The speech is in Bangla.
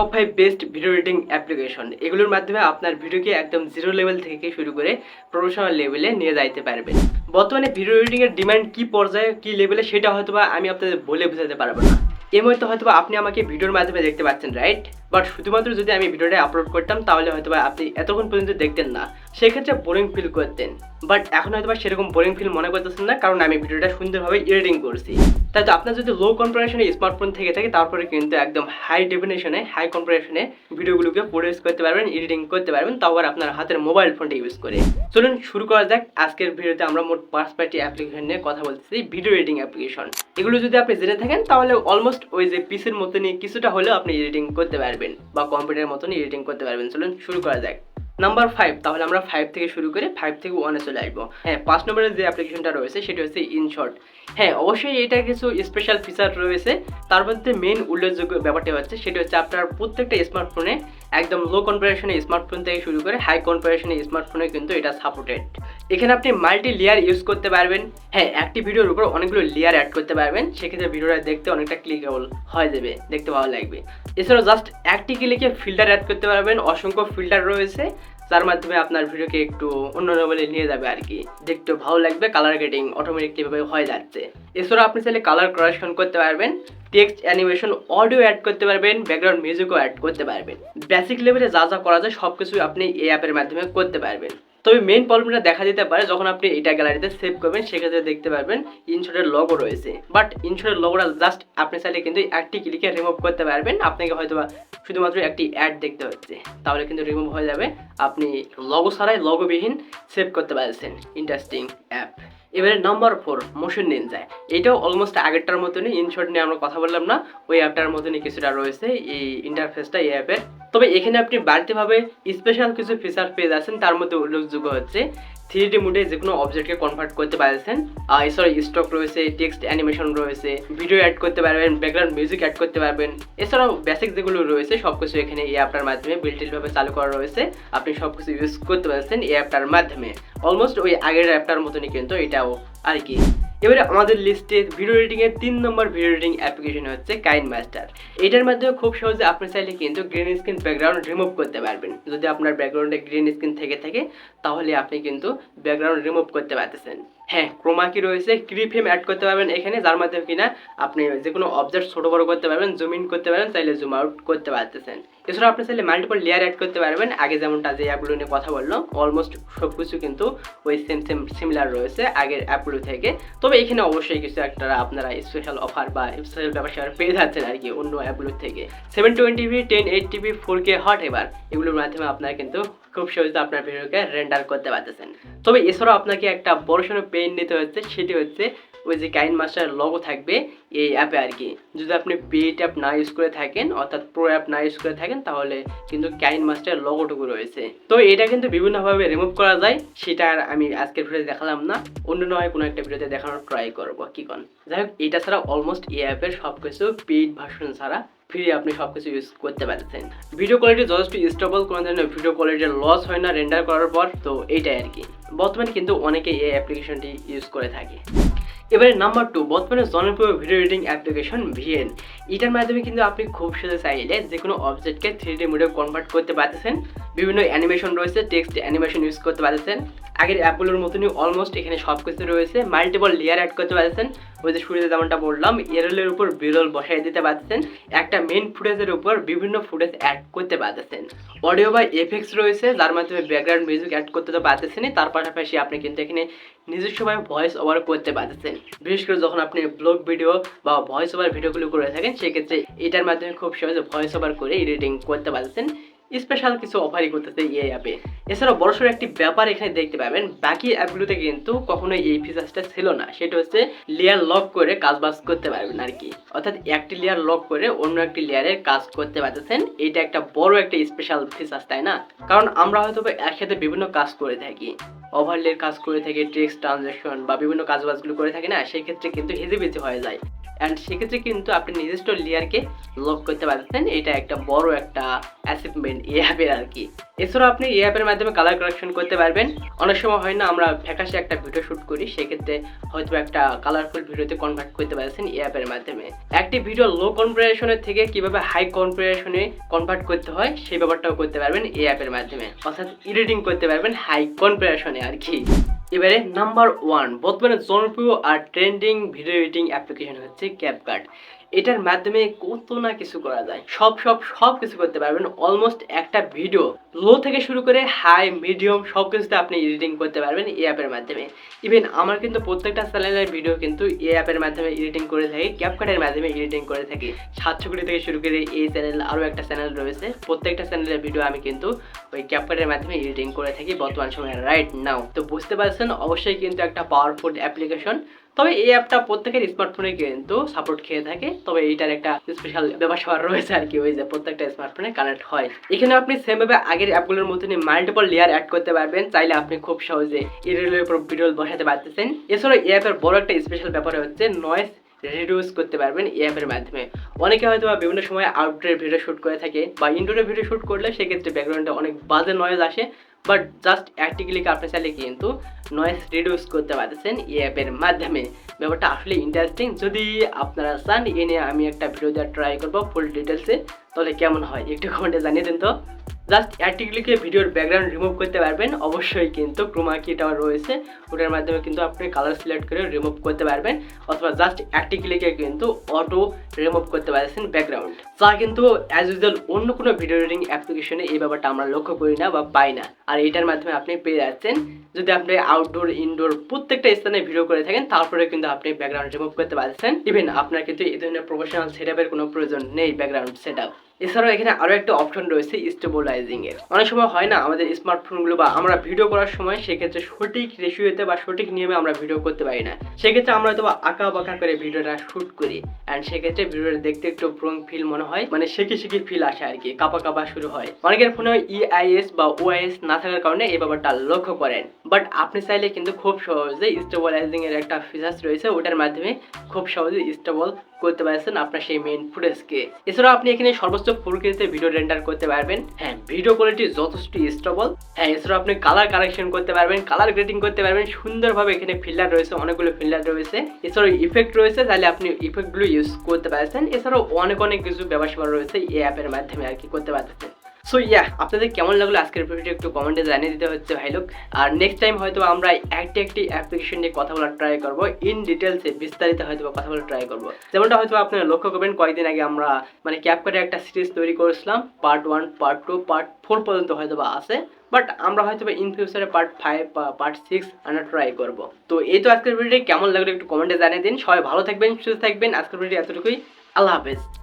Top five best video editing application এগুলোর মাধ্যমে আপনার ভিডিওকে একদম জিরো লেভেল থেকে শুরু করে প্রফেশনাল লেভেলে নিয়ে যাইতে পারবেন। বর্তমানে ভিডিও এডিটিংয়ের ডিমান্ড কি পর্যায়ে, কী লেভেলে সেটা হয়তোবা আমি আপনাদের বলে বোঝাতে পারব না। এই মুহূর্তে হয়তো আপনি আমাকে ভিডিওর মাধ্যমে দেখতে পাচ্ছেন রাইট বাট শুধুমাত্র যদি আমি ভিডিওটা আপলোড করতাম, তাহলে হয়তো আপনি এতক্ষণ পর্যন্ত দেখতেন না। সেক্ষেত্রে বোরিং ফিল করতেন। বাট এখন হয়তো সেরকম বোরিং ফিল মনে করতেছেন না, কারণ আমি ভিডিওটা সুন্দরভাবে এডিটিং করছি। তাই তো আপনার যদি লো কনফিগারেশনে স্মার্টফোন থেকে থাকে, তারপরে কিন্তু একদম হাই ডেফিনেশনে হাই কনফিগারেশনে ভিডিওগুলোকে প্রডিউস করতে পারবেন এডিটিং করতে পারবেন, তাও আবার আপনার হাতের মোবাইল ফোনটা ইউজ করে। চলুন শুরু করা যাক। আজকের ভিডিওতে আমরা মোট পাঁচ পাঁচটি অ্যাপ্লিকেশন নিয়ে কথা বলতেছি ভিডিও এডিটিং অ্যাপ্লিকেশন এগুলো যদি আপনি জেনে থাকেন, তাহলে অলমোস্ট ওই যে পিসের মতনই কিছুটা হলেও আপনি এডিটিং করতে পারবেন। বা কম্পিউটারের মতনই এডিটিং করতে পারবেন। চলুন শুরু করা যাক। নাম্বার ফাইভ তাহলে আমরা ফাইভ থেকে শুরু করে ফাইভ থেকে ওয়ানে চলে আসব। হ্যাঁ পাঁচ নম্বরের যে অ্যাপ্লিকেশনটা রয়েছে, সেটি হচ্ছে ইনশর্ট হ্যাঁ অবশ্যই এটা কিছু স্পেশাল ফিচার রয়েছে। তার মধ্যে মেন উল্লেখযোগ্য ব্যাপারটি হচ্ছে, সেটি হচ্ছে আপনার প্রত্যেকটা স্মার্টফোনে একদম লো কনফিগারেশনে স্মার্টফোন থেকে শুরু করে হাই কনফিগারেশনে স্মার্টফোনে কিন্তু এটা সাপোর্টেড এখানে আপনি মাল্টি লেয়ার ইউজ করতে পারবেন। হ্যাঁ একটি ভিডিওর উপর অনেকগুলো লেয়ার অ্যাড করতে পারবেন। সেক্ষেত্রে ভিডিওটা দেখতে অনেকটা ক্লিকেবল হয়ে যাবে, দেখতে ভালো লাগবে। এছাড়াও জাস্ট একটি ক্লিকে ফিল্টার অ্যাড করতে পারবেন। অসংখ্য ফিল্টার রয়েছে, যার মাধ্যমে আপনার ভিডিওকে একটু অন্য লেভেলে নিয়ে যাবে আর কি। দেখতে ভালো লাগবে কালার গেটিং অটোমেটিকলি ভাবে হয়ে যাচ্ছে। এছাড়াও আপনি চাইলে কালার কারেকশন করতে পারবেন। টেক্সট অ্যানিমেশন অডিও অ্যাড করতে পারবেন ব্যাকগ্রাউন্ড মিউজিকও অ্যাড করতে পারবেন। বেসিক লেভেলে যা যা করা যায় সব কিছু আপনি এই অ্যাপের মাধ্যমে করতে পারবেন। তবে মেন প্রবলেমটা দেখা দিতে পারে যখন আপনি এটা গ্যালারিতে সেভ করবেন, সেক্ষেত্রে দেখতে পারবেন ইনশটের লগো রয়েছে। বাট ইনশটের লগোটা জাস্ট আপনি চাইলে কিন্তু একটি ক্লিকে রিমুভ করতে পারবেন। আপনাকে হয়তো শুধুমাত্র একটি অ্যাড দেখতে হচ্ছে। তাহলে কিন্তু রিমুভ হয়ে যাবে। আপনি লগো ছাড়াই লগোবিহীন সেভ করতে পারছেন। ইন্টারেস্টিং অ্যাপ এবারে নাম্বার ফোর মোশন নিনজা এটাও অলমোস্ট আগেরটার মতনই ইনশট নিয়ে আমরা কথা বললাম না। ওই অ্যাপটার মতনই কিছুটা রয়েছে। এই ইন্টারফেসটা এই অ্যাপের তবে এখানে আপনি বাড়তিভাবে স্পেশাল কিছু ফিচার পেয়ে যাচ্ছেন, তার মধ্যে উল্লেখযোগ্য হচ্ছে থ্রি ডি মুডে যে কোনো অবজেক্টকে কনভার্ট করতে পারছেন। এছাড়া স্টক রয়েছে টেক্সট অ্যানিমেশন রয়েছে ভিডিও অ্যাড করতে পারবেন ব্যাকগ্রাউন্ড মিউজিক অ্যাড করতে পারবেন। এছাড়াও বেসিক যেগুলো রয়েছে সব কিছু এখানে এই অ্যাপটার মাধ্যমে বিল্টিলভাবে চালু করা রয়েছে। আপনি সব কিছু ইউজ করতে পারছেন এই অ্যাপটার মাধ্যমে। অলমোস্ট ওই আগের অ্যাপটার মতনই কিন্তু এটাও আর কি। এবারে আমাদের লিস্টে ভিডিও এডিটিং এর তিন নম্বর ভিডিও এডিটিং অ্যাপ্লিকেশন হচ্ছে কাইন মাস্টার এটার মাধ্যমে খুব সহজে আপনি চাইলে কিন্তু গ্রিন স্ক্রিন ব্যাকগ্রাউন্ড রিমুভ করতে পারবেন। যদি আপনার ব্যাকগ্রাউন্ডে গ্রিন স্ক্রিন থেকে থাকে, তাহলে আপনি কিন্তু ব্যাকগ্রাউন্ড রিমুভ করতে পারতেছেন। হ্যাঁ ক্রোমা কি রয়েছে ক্রি ফ্রেম অ্যাড করতে পারবেন এখানে, যার মাধ্যমে কিনা আপনি যে কোনো অবজেক্ট ছোট বড় করতে পারবেন জুম ইন করতে পারেন চাইলে জুম আউট করতে পারতেছেন। এছাড়া আপনি চাইলে মাল্টিপল লেয়ার অ্যাড করতে পারবেন, আগে যেমনটা যে অ্যাপগুলো নিয়ে কথা বলল অলমোস্ট সব কিছু কিন্তু ওই সেম সেম সিমিলার রয়েছে আগের অ্যাপগুলো থেকে। তবে এখানে অবশ্যই কিছু একটা আপনারা স্পেশাল অফার বা স্পেশাল স্যাপার পেয়ে যাচ্ছেন আর কি অন্য অ্যাপগুলোর থেকে। Seven twenty ten eight TV four K hot এবার এগুলোর মাধ্যমে আপনারা কিন্তু খুব সহজে আপনার ভিডিওকে রেন্ডার করতে পারতেছেন। তবে এছাড়াও আপনাকে একটা বড় সড়ো পেন নিতে হচ্ছে, সেটি হচ্ছে ওই যে কাইন মাস্টার লগো থাকবে এই অ্যাপে আর কি যদি আপনি পেড অ্যাপ না ইউজ করে থাকেন, অর্থাৎ প্রো অ্যাপ না ইউজ করে থাকেন, তাহলে কিন্তু কাইন মাস্টার লগোটুকু রয়েছে। তো এটা কিন্তু বিভিন্নভাবে রিমুভ করা যায়, সেটা আর আমি আজকের ভিডিওতে দেখালাম না। অন্য নয়, কোনো একটা ভিডিওতে দেখানোর ট্রাই করব, কি কন? যাই হোক, এটা ছাড়া অলমোস্ট এই অ্যাপের সব কিছু পেইড ভার্সন ছাড়া ফ্রি আপনি সব কিছু ইউজ করতে পারছেন। ভিডিও কোয়ালিটি যথেষ্ট স্টেবল কোনো ধরনের ভিডিও কোয়ালিটির লস হয় না রেন্ডার করার পর, তো এইটাই আর কি বর্তমানে কিন্তু অনেকে এই অ্যাপ্লিকেশনটি ইউজ করে থাকে। এবারে নাম্বার টু বর্তমানে জনপ্রিয় ভিডিও এডিটিং অ্যাপ্লিকেশন ভিএন এটার মাধ্যমে কিন্তু আপনি খুব সহজে চাইলে যে কোনো অবজেক্টকে থ্রি ডি মোডে কনভার্ট করতে পারতেছেন। বিভিন্ন অ্যানিমেশন রয়েছে টেক্সট অ্যানিমেশন ইউজ করতে পারতেছেন। আগের অ্যাপগুলোর মতনই অলমোস্ট এখানে সব কিছু রয়েছে। মাল্টিপল লেয়ার অ্যাড করতে পারতেছেন। ওই যে শুরুতে যেমনটা বললাম, এরলের উপর বিরল বসাই দিতে পারতেছেন। একটা মেন ফুটেজের উপর বিভিন্ন ফুটেজ অ্যাড করতে পারতেছেন। অডিও বা এফেক্টস রয়েছে, যার মাধ্যমে ব্যাকগ্রাউন্ড মিউজিক অ্যাড করতে তো পারতেছেনই। তার পাশাপাশি আপনি কিন্তু এখানে নিজস্বভাবে ভয়েস ওভার করতে পারতেছেন। বিশেষ করে যখন আপনি ব্লগ ভিডিও বা ভয়েস ওভার ভিডিওগুলো করে থাকেন, সেক্ষেত্রে এটার মাধ্যমে খুব সহজে ভয়েস ওভার করে এডিটিং করতে পারতেছেন। স্পেশাল কিছু অফারই করতেছে এই অ্যাপে এছাড়াও বড়সড় একটি ব্যাপার এখানে দেখতে পাবেন, বাকি অ্যাপগুলোতে কিন্তু কখনোই এই ফিচার্সটা ছিল না। সেটা হচ্ছে লেয়ার লক করে কাজ বাজ করতে পারবেন আর কি। অর্থাৎ একটি লেয়ার লক করে অন্য একটি লেয়ারের কাজ করতে পারতেছেন। এটা একটা বড় একটা স্পেশাল ফিচার্স তাই না? কারণ আমরা হয়তো একসাথে বিভিন্ন কাজ করে থাকি। ওভারলের কাজ করে থাকি টেক্সট ট্রানজ্যাকশন বা বিভিন্ন কাজ বাজগুলো করে থাকি না সেই ক্ষেত্রে কিন্তু হেজিবেজি হয়ে যায়। অ্যান্ড সেক্ষেত্রে কিন্তু আপনি নিজস্ব লেয়ারকে লক করতে পারছেন এটা একটা বড় একটা অ্যাচিভমেন্ট এই অ্যাপের আর কি এছাড়াও আপনি এই অ্যাপের মাধ্যমে কালার কারেকশন করতে পারবেন। অনেক সময় হয় না, আমরা ফ্যাকাশে একটা ভিডিও শ্যুট করি, সেক্ষেত্রে হয়তো একটা কালারফুল ভিডিওতে কনভার্ট করতে পারছেন এই অ্যাপের মাধ্যমে। একটি ভিডিও লো কনফিগারেশনের থেকে কীভাবে হাই কনফিগারেশনে কনভার্ট করতে হয়, সেই ব্যাপারটাও করতে পারবেন এই অ্যাপের মাধ্যমে। অর্থাৎ এডিটিং করতে পারবেন হাই কনফিগারেশনে আর কি এবারে নাম্বার ওয়ান বর্তমানে জনপ্রিয় আর ট্রেন্ডিং ভিডিও এডিটিং অ্যাপ্লিকেশন হচ্ছে ক্যাপকাট এটার মাধ্যমে কত না কিছু করা যায়। সব সব সব কিছু করতে পারবেন। অলমোস্ট একটা ভিডিও লো থেকে শুরু করে হাই মিডিয়াম সব কিছুতে আপনি এডিটিং করতে পারবেন এই অ্যাপের মাধ্যমে। ইভেন আমার কিন্তু প্রত্যেকটা চ্যানেলের ভিডিও কিন্তু এই অ্যাপের মাধ্যমে এডিটিং করে থাকি ক্যাপকাটের মাধ্যমে এডিটিং করে থাকি। সাতশো কোটি থেকে শুরু করে এই চ্যানেল আরও একটা চ্যানেল রয়েছে। প্রত্যেকটা চ্যানেলের ভিডিও আমি কিন্তু ওই ক্যাপকাটের মাধ্যমে এডিটিং করে থাকি বর্তমান সময়ে রাইট নাও তো বুঝতে পারছেন? অবশ্যই কিন্তু একটা পাওয়ারফুল অ্যাপ্লিকেশন তবে এই অ্যাপটা প্রত্যেকের স্মার্টফোনে কিন্তু সাপোর্ট খেয়ে থাকে। তবে এইটার একটা স্পেশাল ব্যবসা রয়েছে আর কি, ওই যে প্রত্যেকটা স্মার্টফোনে কানেক্ট হয়। এখানে আপনি সেমভাবে আগের অ্যাপগুলোর মতনই মাল্টিপল লেয়ার অ্যাড করতে পারবেন। চাইলে আপনি খুব সহজে ইরেলের উপর ভিডিও বসাতে পারতেছেন। এছাড়াও এই অ্যাপের বড় একটা স্পেশাল ব্যাপার হচ্ছে নয়েজ রিডিউস করতে পারবেন এই অ্যাপের মাধ্যমে। অনেকে হয়তো বা বিভিন্ন সময় আউটডোরের ভিডিও শ্যুট করে থাকে বা ইনডোরের ভিডিও শ্যুট করলে সেক্ষেত্রে ব্যাকগ্রাউন্ডে অনেক বাজে নয়েজ আসে বাট জাস্ট একটি ক্লিকে আপনি চাইলে কিন্তু নয়েজ রিডিউস করতে পারতেছেন এই অ্যাপের মাধ্যমে। ব্যাপারটা আসলে ইন্টারেস্টিং যদি আপনারা চান এ নিয়ে আমি একটা ভিডিও দেওয়ার ট্রাই করব ফুল ডিটেলসে তাহলে কেমন হয় একটু কমেন্টে জানিয়ে দিন তো। জাস্ট একটি ক্লিকে ভিডিওর ব্যাকগ্রাউন্ড রিমুভ করতে পারবেন। অবশ্যই কিন্তু ক্রোমা কিটাও রয়েছে। ওটার মাধ্যমে কিন্তু আপনি কালার সিলেক্ট করে রিমুভ করতে পারবেন। অথবা জাস্ট একটি ক্লিকে কিন্তু অটো রিমুভ করতে পারছেন ব্যাকগ্রাউন্ড যা কিন্তু অ্যাজ ইউজুয়াল অন্য কোনো ভিডিও এডিটিং অ্যাপ্লিকেশনে এই ব্যাপারটা আমরা লক্ষ্য করি না বা পাই না। আর এটার মাধ্যমে আপনি পেয়ে যাচ্ছেন। যদি আপনি আউটডোর ইনডোর প্রত্যেকটা স্থানে ভিডিও করে থাকেন, তারপরে কিন্তু আপনি ব্যাকগ্রাউন্ড রিমুভ করতে পারছেন। ইভেন আপনার কিন্তু এই ধরনের প্রফেশনাল সেটআপের কোনো প্রয়োজন নেই ব্যাকগ্রাউন্ড সেটআপ এছাড়াও এখানে আরও একটা অপশন রয়েছে স্টেবলাইজিং এর। অনেক সময় হয় না আমাদের স্মার্টফোনগুলো বা আমরা ভিডিও করার সময় সেক্ষেত্রে সঠিক রেশিওতে বা সঠিক নিয়মে আমরা ভিডিও করতে পারি না। সেক্ষেত্রে আমরা হয়তো আঁকা বাঁকা করে ভিডিওটা শুট করি। অ্যান্ড সেক্ষেত্রে ভিডিওটা দেখতে একটু ব্রং ফিল মনে হয়। মানে শেখে শেখে ফিল আসে আর কি, কাপা কাপা শুরু হয়। অনেকের ফোনে ইআইএস বা ওআইএস না থাকার কারণে এই ব্যাপারটা লক্ষ্য করেন। বাট আপনি চাইলে কিন্তু খুব সহজে স্টেবলাইজিং এর একটা ফিচার্স রয়েছে, ওটার মাধ্যমে খুব সহজে স্টেবল করতে পারছেন আপনার সেই মেইন ফুটেজকে এছাড়াও আপনি এখানে সর্বোচ্চ ফোর কেতে ভিডিও রেন্ডার করতে পারবেন। হ্যাঁ ভিডিও কোয়ালিটি যথেষ্ট স্টেবল হ্যাঁ এছাড়াও আপনি কালার কারেকশন করতে পারবেন কালার গ্রেডিং করতে পারবেন, সুন্দরভাবে এখানে ফিল্টার রয়েছে, অনেকগুলো ফিল্টার রয়েছে। এছাড়াও ইফেক্ট রয়েছে, তাহলে আপনি ইফেক্টগুলো ইউজ করতে পারছেন। এছাড়াও অনেক অনেক কিছু ব্যবসা রয়েছে এই অ্যাপের মাধ্যমে আর কি করতে পারতেছেন সো ইয়া আপনাদের কেমন লাগল আজকের ভিডিওটি একটু কমেন্টে জানিয়ে দিতে হচ্ছে ভাই লোক। আর নেক্সট টাইম হয়তো আমরা একটি একটি অ্যাপ্লিকেশন নিয়ে কথা বলার ট্রাই করব। ইন ডিটেলসে বিস্তারিত হয়তো কথা বলার ট্রাই করব। যেমনটা হয়তো আপনারা লক্ষ্য করবেন, কয়েকদিন আগে আমরা মানে ক্যাপকাটে একটা সিরিজ তৈরি করেছিলাম। Part one part two part four পর্যন্ত হয়তো বা আছে। বাট আমরা হয়তো ইন ফিউচারে পার্ট ফাইভ বা পার্ট সিক্স আমরা ট্রাই করব। তো এই তো আজকের ভিডিওটি কেমন লাগল একটু কমেন্টে জানিয়ে দিন। সবাই ভালো থাকবেন, সুস্থ থাকবেন। আজকের ভিডিও এতটুকুই। আল্লাহ হাফেজ।